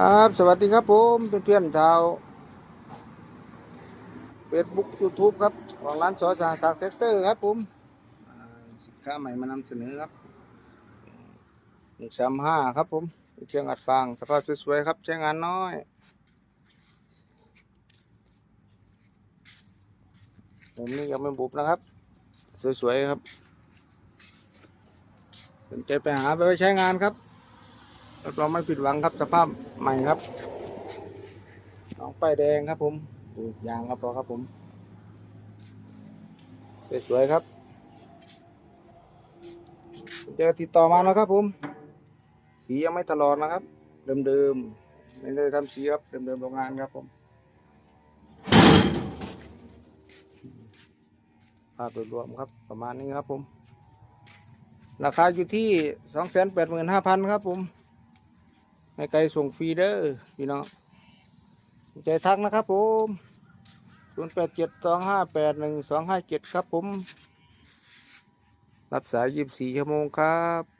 ครับสวัสดีครับผมเพื่อนๆชาวเฟซบุ๊กยูทูบครับของร้านสอสาสักแท็กเตอร์ครับผมสินค้าใหม่มานำเสนอครับหนึ่งสามห้าครับผมเครื่องอัดฟางสภาพสวยๆครับใช้งานน้อยผมนี่ยังไม่บุบนะครับ สวยๆครับสนใจไปหาไปใช้งานครับ รับรองไม่ผิดหวังครับสภาพใหม่ครับน้องป้ายแดงครับ ผมดูยางครับพอครับผมสวยๆครับเจอติดต่อมานะครับ ผม สียังไม่ตลอดนะครับ เดิมๆไม่ได้ทำสีครับเดิมๆโรงงานครับผมภาพโดยรวมครับประมาณนี้ครับผม ราคาอยู่ที่สองแสนแปดหมื่นห้าพันครับผม ให้ไกลส่งฟรีเด้อพี่น้องใจทักนะครับผมศูนย์แปดเจ็ดสองห้าแปดหนึ่งสองห้าเจ็ดครับผม รับสายยี่สิบสี่ชั่วโมงครับ